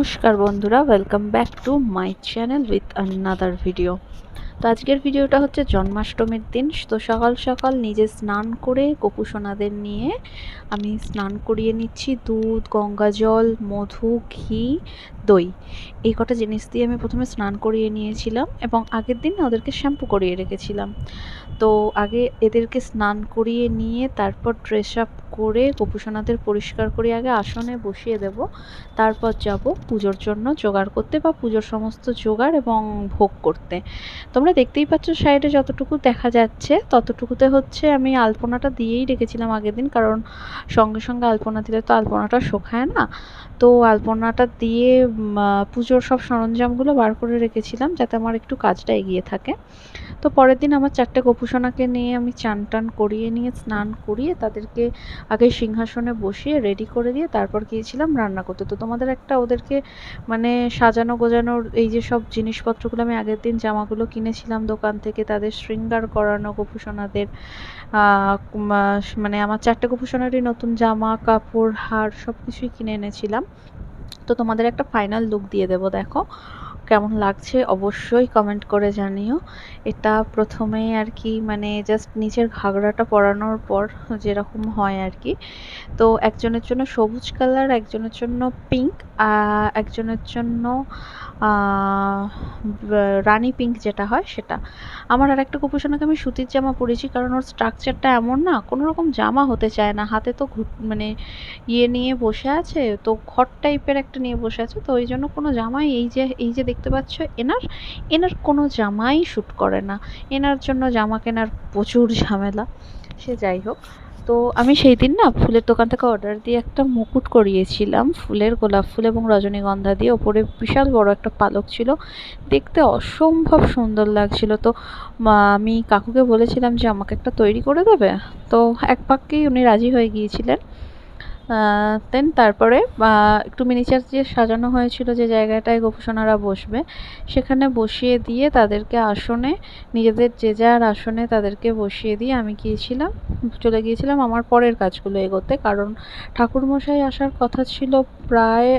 নমস্কার বন্ধুরা welcome back to my channel with another video তো আজকের ভিডিওটা হচ্ছে জন্মাষ্টমীর দিন, তো সকাল সকাল নিজে স্নান করে গোপুসোনাদের নিয়ে আমি স্নান করিয়ে নিচ্ছি দুধ, গঙ্গা জল, মধু, ঘি, দই। এই কটা জিনিস দিয়ে আমি প্রথমে স্নান করিয়ে নিয়েছিলাম এবং আগের দিন ওদেরকে শ্যাম্পু করিয়ে রেখেছিলাম। তো আগে এদেরকে স্নান করিয়ে নিয়ে তারপর ড্রেস আপ করে গোপুসোনাদের পরিষ্কার করে, আগে আসনে বসিয়ে দেব। তারপর যাব পুজোর জন্য জোগাড় করতে বা পুজোর সমস্ত জোগাড় এবং ভোগ করতে। তোমরা দেখতেই পাচ্ছ সাইডে যতটুকু দেখা যাচ্ছে, ততটুকুতে হচ্ছে আমি আলপনাটা দিয়েই রেখেছিলাম আগের দিন, কারণ সঙ্গে সঙ্গে আলপনা দিলে তো আলপনাটা শোখায় না। তো আলপনাটা দিয়ে পুজোর সব সরঞ্জামগুলো বার করে রেখেছিলাম যাতে আমার একটু কাজটা এগিয়ে থাকে। তো পরের দিন আমার চারটে গোপুসোনাকে নিয়ে আমি চান টান করিয়ে নিয়ে, স্নান করিয়ে তাদেরকে আগে সিংহাসনে বসিয়ে রেডি করে দিয়ে তারপর গিয়েছিলাম রান্না করতে। তো তোমাদের একটা ওদেরকে মানে সাজানো গোজানোর এই যে সব জিনিসপত্রগুলো আমি আগের দিন জামাগুলো কিনেছিলাম দোকান থেকে, তাদের শৃঙ্গার করানো গোপুসোনাদের মানে আমার চারটে গোপুসোনারই নতুন জামা, কাপড়, হার সব কিছুই কিনে এনেছিলাম। তো তোমাদের একটা ফাইনাল লুক দিয়ে দেবো, দেখো। কেমন লাগছে অবশ্যই কমেন্ট করে জানিও। এটা প্রথমে আর কি মানে জাস্ট নিচের ঘাগড়াটা পরানোর পর যেরকম হয় আর কি। তো একজনের জন্য সবুজ কালার একজনের জন্য পিঙ্ক একজনের জন্য রানি পিঙ্ক যেটা হয় সেটা। আমার আর একটা কুপোষণাকে আমি সুতির জামা পরেছি কারণ ওর স্ট্রাকচারটা এমন না, কোনো রকম জামা হতে চায় না। হাতে তো মানে ইয়ে নিয়ে বসে আছে, তো ঘর টাইপের একটা নিয়ে বসে আছে, তো ওই জন্য কোনো জামাই এই যে এই যে দেখতে পাচ্ছ, এনার এনার কোনো জামাই শ্যুট করে না। এনার জন্য জামা কেনার প্রচুর ঝামেলা। সে যাই হোক। তো আমি সেই দিন না ফুলের দোকান থেকে অর্ডার দিয়ে একটা মুকুট করিয়েছিলাম, ফুলের গোলাপ ফুল এবং রজনীগন্ধা দিয়ে। ওপরে বিশাল বড় একটা পালক ছিল। দেখতে অসম্ভব সুন্দর লাগছিল। তো আমি কাকুকে বলেছিলাম যে, আমাকে একটা তৈরি করে দেবে? তো এক পাককেই উনি রাজি হয়ে গিয়েছিলেন। দেন তারপরে একটু মিনিচার দিয়ে সাজানো হয়েছিল যে জায়গাটায় গোপসোনারা বসবে, সেখানে বসিয়ে দিয়ে তাদেরকে আসনে, নিজেদের যে যার আসনে তাদেরকে বসিয়ে দিয়ে আমি গিয়েছিলাম, চলে গিয়েছিলাম আমার পরের কাজগুলো এগোতে। কারণ ঠাকুরমশাই আসার কথা ছিল প্রায়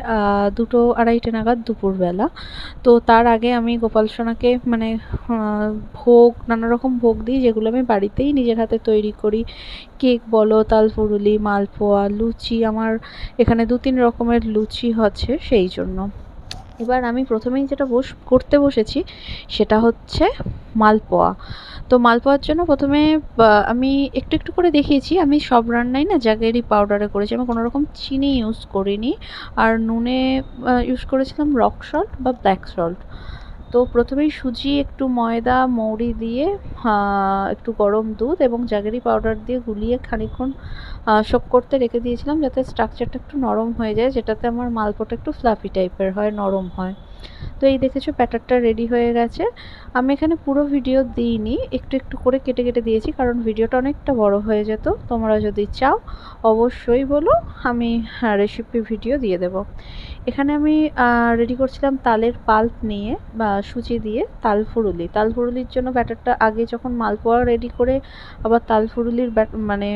দুটো আড়াইটে নাগাদ দুপুরবেলা। তো তার আগে আমি গোপাল সোনাকে মানে ভোগ নানা রকম ভোগ দিই, যেগুলো আমি বাড়িতেই নিজের হাতে তৈরি করি। কেক বলো তালফুরুলি মালপোয়া, লুচি, আমার এখানে দু তিন রকমের লুচি হচ্ছে সেই জন্য। এবার আমি প্রথমেই যেটা বস, করতে বসেছি সেটা হচ্ছে মালপোয়া। তো মালপোয়ার জন্য প্রথমে আমি একটু একটু করে দেখিয়েছি। আমি সব রান্নাই না জাগেরি পাউডারে করেছি। আমি কোনো রকম চিনি ইউজ করিনি। আর নুনে ইউজ করেছিলাম রক সল্ট বা ব্ল্যাক সল্ট তো প্রথমেই সুজি, একটু ময়দা, মৌরি দিয়ে একটু গরম দুধ এবং জাগেরি পাউডার দিয়ে গুলিয়ে খানিক্ষণ শোক করতে রেখে দিয়েছিলাম যাতে স্ট্রাকচারটা একটু নরম হয়ে যায়, যেটাতে আমার মালপোটা একটু ফ্লাফি টাইপের হয়, নরম হয়। তো এই দেখেছ ব্যাটারটা রেডি হয়ে গেছে। আমি এখানে পুরো ভিডিও দিইনি, একটু একটু করে কেটে কেটে দিয়েছি, কারণ ভিডিওটা অনেকটা বড় হয়ে যেত। তোমরা যদি চাও, অবশ্যই বলো, আমি রেসিপি ভিডিও দিয়ে দেব। এখানে আমি রেডি করছিলাম তালের পাল্প নিয়ে, বা সুচি দিয়ে তাল ফুরুলি। তাল ফুরুলির জন্য ব্যাটারটা আগে যখন মালপোয়া রেডি করে আবার তাল ফুরুলির মানে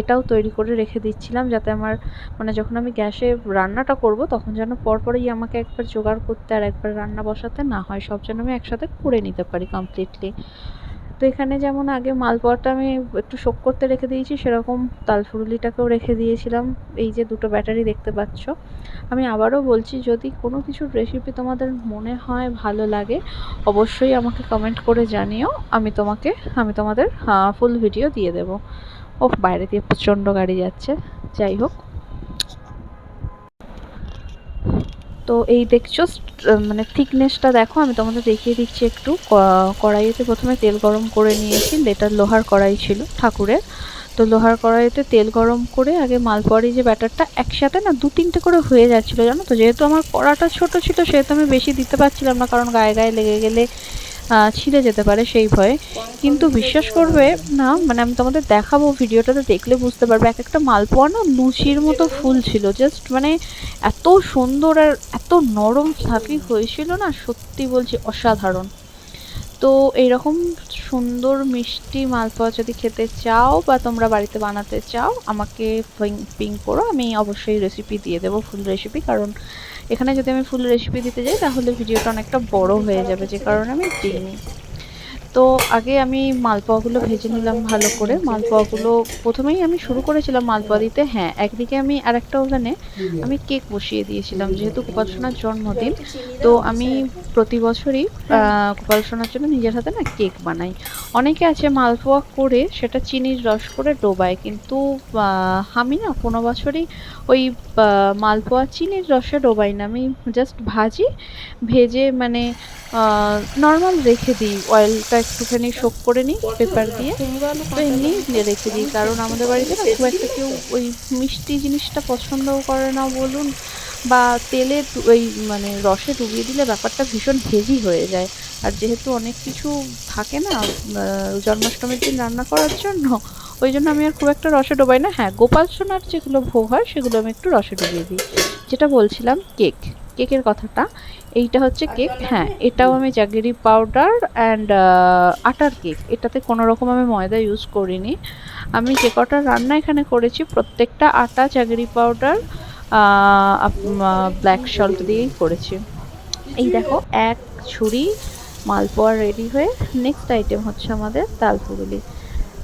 এটাও তৈরি করে রেখে দিচ্ছিলাম, যাতে আমার মানে যখন আমি গ্যাসে রান্নাটা করব, তখন যেন পরপরই আমাকে একবার জোগাড় করতে আর একবার রান্না বসাতে না হয়, সব যেন আমি একসাথে করে নিতে পারি কমপ্লিটলি তো এখানে যেমন আগে মালপোয়াটা আমি একটু শোক করতে রেখে দিয়েছি, সেরকম তালফুরুলিটাকেও রেখে দিয়েছিলাম। এই যে দুটো ব্যাটারি দেখতে পাচ্ছ। আমি আবারও বলছি, যদি কোনো কিছুর রেসিপি তোমাদের মনে হয় ভালো লাগে, অবশ্যই আমাকে কমেন্ট করে জানিও। আমি তোমাকে, আমি তোমাদের ফুল ভিডিও দিয়ে দেবো। ও বাইরে দিয়ে প্রচণ্ড গাড়ি যাচ্ছে। যাই হোক। তো এই দেখছ মানে থিকনেসটা দেখো, আমি তোমাদের দেখিয়ে দিচ্ছি একটু। কড়াইতে প্রথমে তেল গরম করে নিয়েছি, এটা লোহার কড়াই ছিল ঠাকুরের। তো লোহার কড়াইতে তেল গরম করে আগে মালপোয়ারি যে ব্যাটারটা একসাথে না দু তিনটে করে হয়ে যাচ্ছিল, জানো তো? যেহেতু আমার কড়াটা ছোট ছিল, সেহেতু আমি বেশি দিতে পারছিলাম না, কারণ গায়ে গায়ে লেগে গেলে ছিঁড়ে যেতে পারে সেই ভয়ে। কিন্তু বিশ্বাস করবে না মানে আমি তোমাদের দেখাবো ভিডিওটাতে দেখলে বুঝতে পারবে। এক একটা মালপোয়া না লুচির মতো ফুল ছিল। জাস্ট মানে এত সুন্দর আর এত নরম ফ্লাফি হয়েছিল না, সত্যি বলছি অসাধারণ। তো এইরকম সুন্দর মিষ্টি মালপোয়া যদি খেতে চাও বা তোমরা বাড়িতে বানাতে চাও, আমাকে পিং করো। আমি অবশ্যই রেসিপি দিয়ে দেবো ফুল রেসিপি কারণ এখানে যদি আমি ফুল রেসিপি দিতে যাই, তাহলে ভিডিওটা অনেকটা বড় হয়ে যাবে, যে কারণে আমি দিইনি। তো আগে আমি মালপোয়াগুলো ভেজে নিলাম ভালো করে। মালপোয়াগুলো প্রথমেই আমি শুরু করেছিলাম মালপোয়া দিতে। হ্যাঁ একদিকে আমি আর একটা ওভেনে আমি কেক বসিয়ে দিয়েছিলাম, যেহেতু গোপাল জন্মদিন। তো আমি প্রতি বছরই গোপাল জন্য নিজের হাতে না কেক বানাই। অনেকে আছে মালপোয়া করে সেটা চিনির রস করে ডোবায়, কিন্তু আমি না কোনো বছরই ওই মালপোয়া চিনির রসে ডোবাই না। আমি জাস্ট ভাজি, ভেজে মানে নর্মাল রেখে দিই অয়েলটা একটুখানি শোক করে নিই, পেপার দিয়ে। তো এমনি রেখে দিই, কারণ আমাদের বাড়িতে না খুব একটা কেউ ওই মিষ্টি জিনিসটা পছন্দও করে না বলুন, বা তেলে ওই মানে রসে ডুবিয়ে দিলে ব্যাপারটা ভীষণ হেভি হয়ে যায়। আর যেহেতু অনেক কিছু থাকে না জন্মাষ্টমীর দিন রান্না করার জন্য, ওই জন্য আমি আর খুব একটা রসে ডোবাই না। হ্যাঁ গোপাল সোনার যেগুলো ভোগ হয়, সেগুলো আমি একটু রসে ডুবিয়ে দিই। যেটা বলছিলাম, কেক। কেকের কথাটা। এইটা হচ্ছে কেক হ্যাঁ এটাও আমি জাগেরি পাউডার অ্যান্ড আটার কেক। এটাতে কোনো রকম আমি ময়দা ইউজ করিনি। আমি যে কটা রান্না এখানে করেছি প্রত্যেকটা আটা জাগেরি পাউডার ব্ল্যাক সল্ট দিয়েই করেছি। এই দেখো এক ছুরি মালপোয়া রেডি হয়ে নেক্সট আইটেম হচ্ছে আমাদের তাল পুরুলি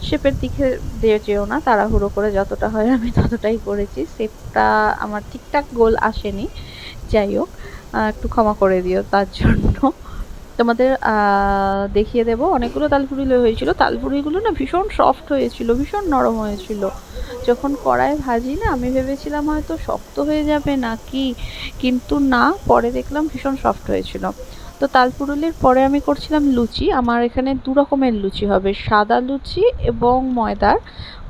শেপের দিকে দিয়ে যেও না তাড়াহুড়ো করে যতটা হয় আমি ততটাই করেছি। শেপটা আমার ঠিকঠাক গোল আসেনি। যাই হোক একটু ক্ষমা করে দিও তার জন্য। তোমাদের দেখিয়ে দেবো। অনেকগুলো তালপুরি হয়েছিল। তালপুরিগুলো না ভীষণ সফট হয়েছিল, ভীষণ নরম হয়েছিল। যখন কড়ায় ভাজি না, আমি ভেবেছিলাম হয়তো শক্ত হয়ে যাবে নাকি, কিন্তু না, পরে দেখলাম ভীষণ সফট হয়েছিল। তো তালপুরুলির পরে আমি করছিলাম লুচি। আমার এখানে দু রকমের লুচি হবে, সাদা লুচি এবং ময়দার,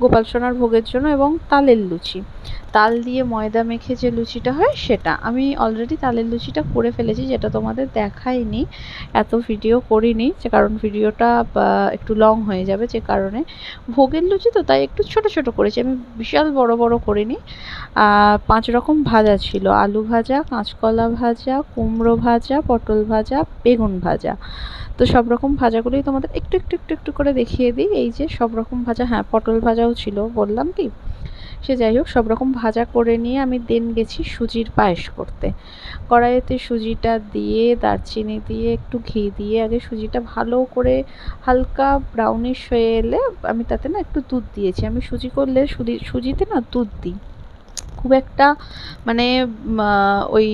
গোপাল সোনার ভোগের জন্য এবং তালের লুচি। তাল দিয়ে ময়দা মেখে যে লুচিটা হয় সেটা। আমি অলরেডি তালের লুচিটা করে ফেলেছি, যেটা তোমাদের দেখাইনি, এত ভিডিও করিনি, যে কারণ ভিডিওটা একটু লং হয়ে যাবে যে কারণে। ভোগের লুচি তো তাই একটু ছোট ছোট করেছি, আমি বিশাল বড় বড় করিনি। পাঁচ রকম ভাজা ছিল। আলু ভাজা, কাঁচকলা ভাজা, কুমড়ো ভাজা, পটল ভাজা, বেগুন ভাজা। তো সব রকম ভাজাগুলোই তোমাদের একটু একটু একটু একটু করে দেখিয়ে দিই। এই যে সব রকম ভাজা হ্যাঁ পটল ভাজাও ছিল, বললাম কি? সে যাই হোক, সব রকম ভাজা করে নিয়ে আমি দেন গেছি সুজির পায়েস করতে। কড়াইতে সুজিটা দিয়ে, দারচিনি দিয়ে, একটু ঘি দিয়ে আগে সুজিটা ভালো করে হালকা ব্রাউনিশ হয়ে এলে আমি তাতে না একটু দুধ দিয়েছি। আমি সুজি করলে সুজি সুজিতে না দুধ দিই। খুব একটা মানে ওই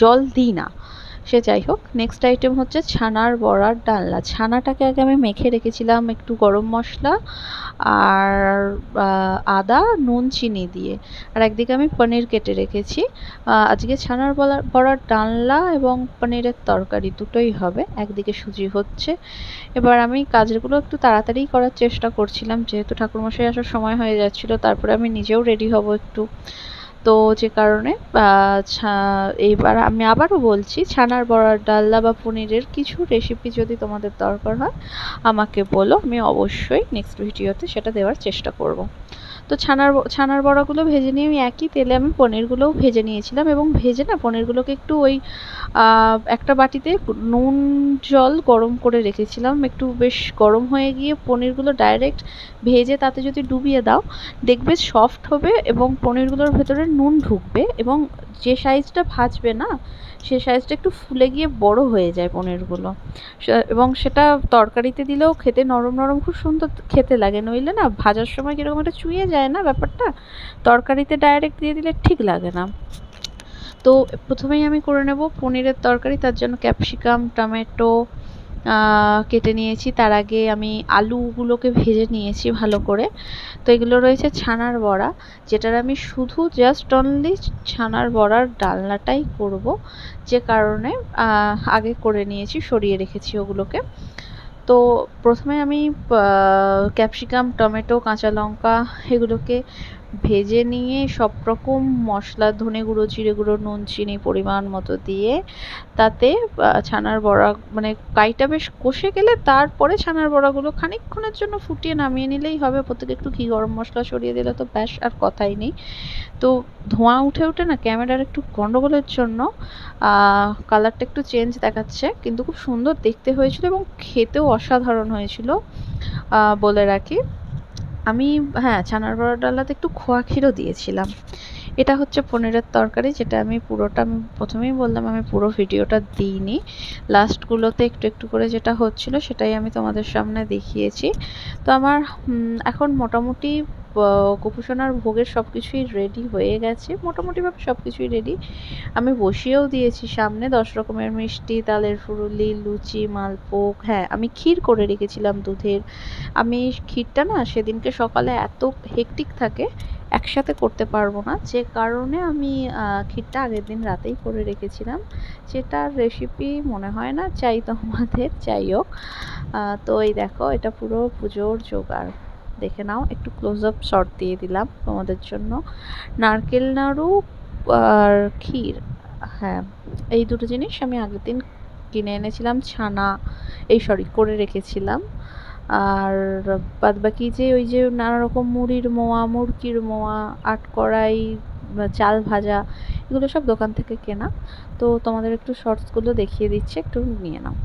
জল দিই না। সে যাই হোক নেক্সট আইটেম হচ্ছে ছানার বড়ার ডালনা। ছানাটাকে আগে আমি মেখে রেখেছিলাম একটু গরম মশলা আর আদা, নুন, চিনি দিয়ে। আর একদিকে আমি পনির কেটে রেখেছি। আজকে ছানার বড়া বড়ার ডালনা এবং পনিরের তরকারি দুটোই হবে। একদিকে সুজি হচ্ছে। এবার আমি কাজগুলো একটু তাড়াতাড়ি করার চেষ্টা করছিলাম। যেহেতু ঠাকুরমশাই আসার সময় হয়ে যাচ্ছিল, তারপরে আমি নিজেও রেডি হব একটু। তো যে কারণে এইবার আমি আবারও বলছি, ছানার বড়ার ডালনা বা পনিরের কিছু রেসিপি যদি তোমাদের দরকার হয়, আমাকে বলো, আমি অবশ্যই নেক্সট ভিডিওতে সেটা দেওয়ার চেষ্টা করব। তো ছানার ছানার বড়াগুলো ভেজে নিয়ে আমি একই তেলে আমি পনিরগুলোও ভেজে নিয়েছিলাম এবং ভেজে না পনিরগুলোকে একটু ওই একটা বাটিতে নুন, জল গরম করে রেখেছিলাম। একটু বেশ গরম হয়ে গিয়ে পনিরগুলো ডাইরেক্ট ভেজে তাতে যদি ডুবিয়ে দাও, দেখবে সফট হবে এবং পনিরগুলোর ভেতরে নুন ঢুকবে এবং যে সাইজটা ভাজবে না সে সাইজটা একটু ফুলে গিয়ে বড় হয়ে যায় পনিরগুলো। এবং সেটা তরকারিতে দিলেও খেতে নরম নরম, খুব সুন্দর খেতে লাগে। নইলে না ভাজার সময় কীরকম একটা চুইয়ে যায় না ব্যাপারটা? তরকারিতে ডাইরেক্ট দিয়ে দিলে ঠিক লাগে না। তো প্রথমেই আমি করে নেব পনিরের তরকারি, তার জন্য ক্যাপসিকাম, টমেটো কেটে নিয়েছি। তার আগে আমি আলুগুলোকে ভেজে নিয়েছি ভালো করে। তো এগুলো রয়েছে ছানার বড়া, যেটার আমি শুধু জাস্ট অনলি ছানার বড়ার ডালনাটাই করব। যে কারণে আগে করে নিয়েছি, সরিয়ে রেখেছি ওগুলোকে। তো প্রথমে আমি ক্যাপসিকাম, টমেটো, কাঁচা লঙ্কা এগুলোকে ভেজে নিয়ে সব রকম মশলা, ধনে গুঁড়ো, জিরে গুঁড়ো, নুন, চিনি পরিমাণ মতো দিয়ে তাতে ছানার বড়া মানে কাইটা বেশ কষে গেলে তারপরে ছানার বড়াগুলো খানিকক্ষণের জন্য ফুটিয়ে নামিয়ে নিলেই হবে। প্রত্যেকে একটু ঘি, গরম মশলা ছড়িয়ে দিলে তো ব্যাস, আর কথাই নেই। তো ধোঁয়া উঠে উঠে না ক্যামেরার একটু গন্ডগোলের জন্য কালারটা একটু চেঞ্জ দেখাচ্ছে। কিন্তু খুব সুন্দর দেখতে হয়েছিল এবং খেতেও অসাধারণ হয়েছিল বলে রাখি। আমি হ্যাঁ ছানার বড়া ডালাতে একটু খোয়া ক্ষীরও দিয়েছিলাম। এটা হচ্ছে পনিরের তরকারি, যেটা আমি পুরোটা, আমি প্রথমেই বললাম আমি পুরো ভিডিওটা দিইনি। লাস্টগুলোতে একটু একটু করে যেটা হচ্ছিল, সেটাই আমি তোমাদের সামনে দেখিয়েছি। তো আমার এখন মোটামুটি গোপুসোনার ভোগের সব কিছুই রেডি হয়ে গেছে। মোটামুটিভাবে সব কিছুই রেডি আমি বসিয়েও দিয়েছি সামনে দশ রকমের মিষ্টি, তালের ফুরুলি, লুচি মালভোগ হ্যাঁ আমি ক্ষীর করে রেখেছিলাম দুধের। আমি ক্ষীরটা না সেদিনকে সকালে এত হেকটিক থাকে, একসাথে করতে পারব না। যে কারণে আমি ক্ষীরটা আগের দিন রাতেই করে রেখেছিলাম। যেটার রেসিপি মনে হয় না, চাই তোমাদের, যাই হোক। তো এই দেখো, এটা পুরো পুজোর জোগাড়। দেখে নাও, একটু ক্লোজ আপ শট দিয়ে দিলাম তোমাদের জন্য। নারকেল নাড়ু আর ক্ষীর হ্যাঁ এই দুটো জিনিস আমি আগের দিন কিনে এনেছিলাম, ছানা, এই সরি করে রেখেছিলাম। আর বাদ বাকি যে ওই যে নানা রকম মুড়ির মোয়া মুরকির মোয়া, আট কড়াই, চাল ভাজা, এগুলো সব দোকান থেকে কেনা। তো তোমাদের একটু শর্টসগুলো দেখিয়ে দিচ্ছে, একটু নিয়ে নাও।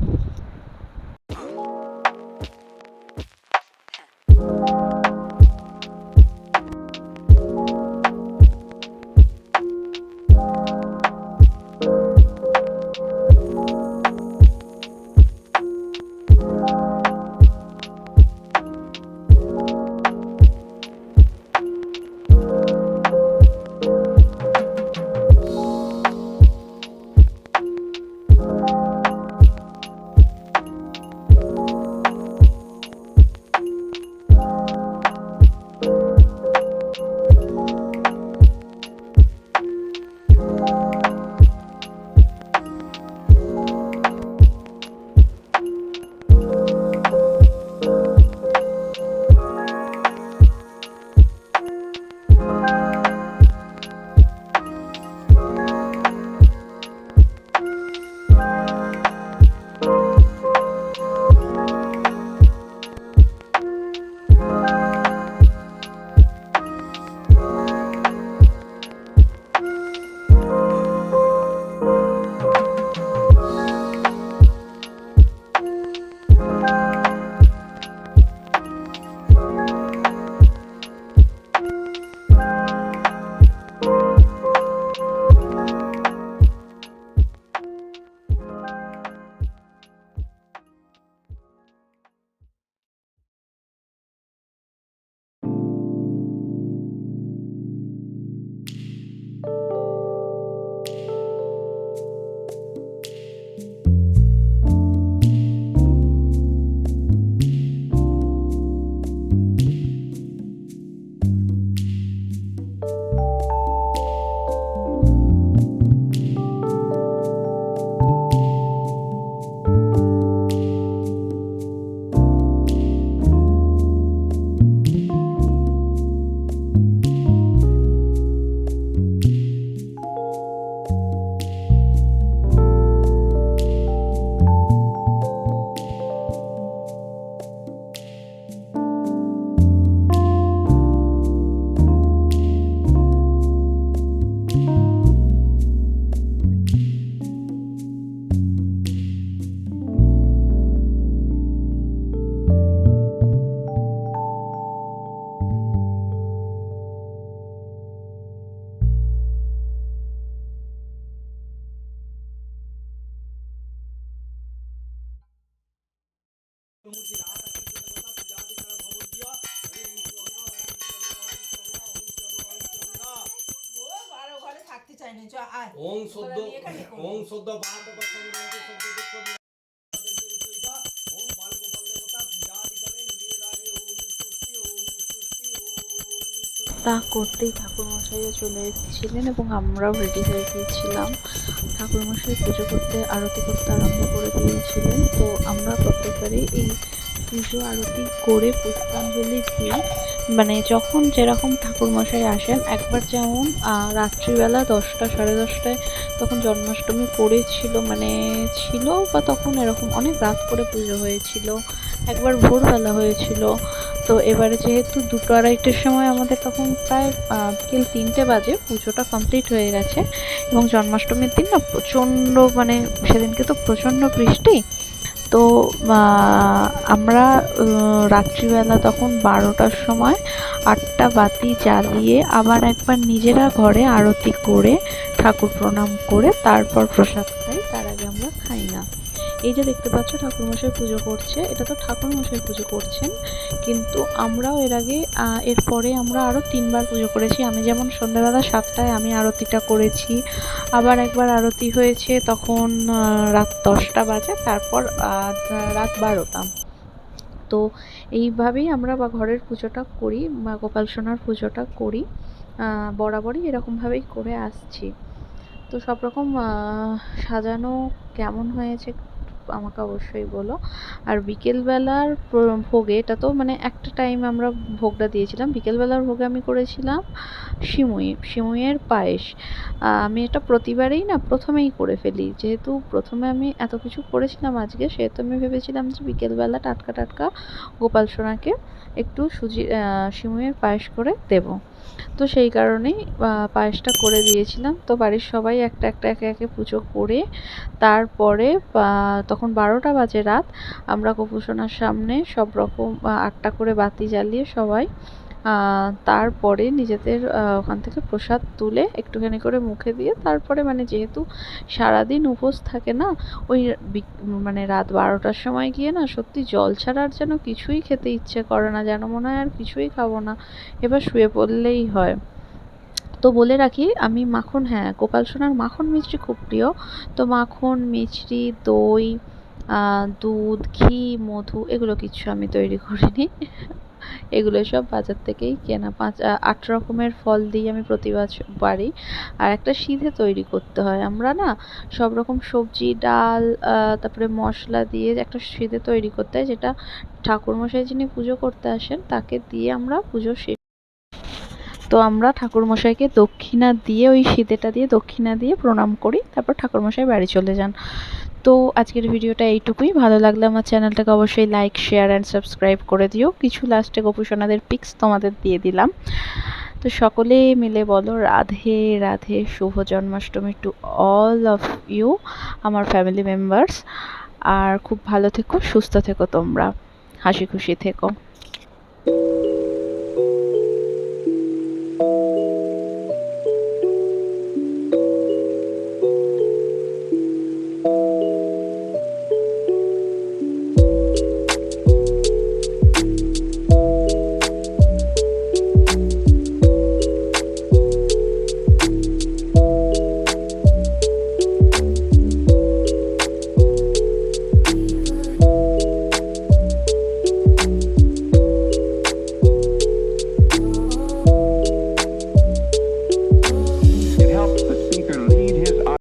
স্বস্তি তা করতেই ঠাকুরমশাইও চলে এসেছিলেন এবং আমরাও রেডি হয়ে গিয়েছিলাম। ঠাকুরমশাই পুজো করতে, আরতি করতে আরম্ভ করে দিয়েছিলেন। তো আমরা প্রত্যেকবারই এই পুজো, আরতি করে পুষ্পাঞ্জলি দিই মানে যখন যেরকম ঠাকুরমশাই আসেন, একবার যেমন রাত্রিবেলা দশটা, সাড়ে দশটায় তখন জন্মাষ্টমী পড়েছিল মানে ছিল বা তখন এরকম অনেক রাত করে পুজো হয়েছিল, একবার ভোরবেলা হয়েছিল। তো এবারে যেহেতু দুটো আড়াইটের সময় আমাদের তখন প্রায় বিকেল তিনটে বাজে, পুজোটা কমপ্লিট হয়ে গেছে এবং জন্মাষ্টমীর দিন না প্রচণ্ড মানে সেদিনকে তো প্রচণ্ড বৃষ্টি তো আমরা রাত্রিবেলা তখন বারোটার সময় আটটা বাতি জ্বালিয়ে আবার একবার নিজেরা ঘরে আরতি করে ঠাকুর প্রণাম করে তারপর প্রসাদ এই যে দেখতে পাচ্ছ, ঠাকুরমশাই পুজো করছে। এটা তো ঠাকুরমশাই পুজো করছেন, কিন্তু আমরাও এর আগে এরপরে আমরা আরও তিনবার পুজো করেছি। আমি যেমন সন্ধ্যাবেলা সাতটায় আমি আরতিটা করেছি, আবার একবার আরতি হয়েছে তখন রাত দশটা বাজে, তারপর রাত বারোটা। তো এইভাবেই আমরা বা ঘরের পুজোটা করি, বা গোপাল সোনার পুজোটা করি বরাবরই এরকমভাবেই করে আসছি। তো সব রকম সাজানো কেমন হয়েছে আমাকে অবশ্যই বলো। আর বিকেলবেলার ভোগে, এটা তো মানে একটা টাইম আমরা ভোগটা দিয়েছিলাম। বিকেলবেলার ভোগে আমি করেছিলাম সিমুই, সিমুইয়ের পায়েস। আমি এটা প্রতিবারেই না প্রথমেই করে ফেলি। যেহেতু প্রথমে আমি এত কিছু করেছিলাম আজকে, সেহেতু আমি ভেবেছিলাম যে বিকেলবেলা টাটকা টাটকা গোপাল সোনাকে একটু সুজি সিমুইয়ের পায়েস করে দেবো। তো সেই কারণেই পায়েসটা করে দিয়েছিলাম। তো বাড়ির সবাই একটা একটা একে একে পুজো করে তারপরে তখন বারোটা বাজে রাত। আমরা গোপুসোনার সামনে সব রকম আটটা করে বাতি জ্বালিয়ে সবাই তারপরে নিজেদের ওখান থেকে প্রসাদ তুলে একটুখানি করে মুখে দিয়ে তারপরে মানে যেহেতু সারাদিন উপোস থাকে না, ওই মানে রাত বারোটার সময় গিয়ে না সত্যি জল ছাড়া আর যেন কিছুই খেতে ইচ্ছে করে না, যেন মনে হয় আর কিছুই খাব না, এবার শুয়ে পড়লেই হয়। তো বলে রাখি, আমি মাখন হ্যাঁ গোপাল সোনার মাখন মিষ্টি খুব প্রিয়। তো মাখন, মিষ্টি, দই দুধ, ঘি, মধু, এগুলো কিছু আমি তৈরি করিনি। এগুলো সব বাজার থেকেই কেনা। পাঁচ আট রকমের ফল দিয়ে আমি প্রতি বাড়ি আর একটা সিধে তৈরি করতে হয়। আমরা না সব রকম সবজি, ডাল তারপরে মশলা দিয়ে একটা সিধে তৈরি করতে হয়, যেটা ঠাকুরমশাই যিনি পুজো করতে আসেন, তাকে দিয়ে আমরা পুজো শেষ তো আমরা ঠাকুরমশাইকে দক্ষিণা দিয়ে, ওই সিধেটা দিয়ে দক্ষিণা দিয়ে প্রণাম করি। তারপর ঠাকুরমশাই বাড়ি চলে যান। তো আজকের ভিডিওটা এইটুকুই। ভালো লাগলে আমার চ্যানেলটাকে অবশ্যই লাইক শেয়ার অ্যান্ড সাবস্ক্রাইব করে দিও। কিছু লাস্টে গোপুসোনাদের পিক্স তোমাদের দিয়ে দিলাম। তো সকলে মিলে বলো, রাধে রাধে, শুভ Janmashtami to all of you আমার ফ্যামিলি মেম্বার্স আর খুব ভালো থেকো, সুস্থ থেকো তোমরা। হাসি খুশি থেকো।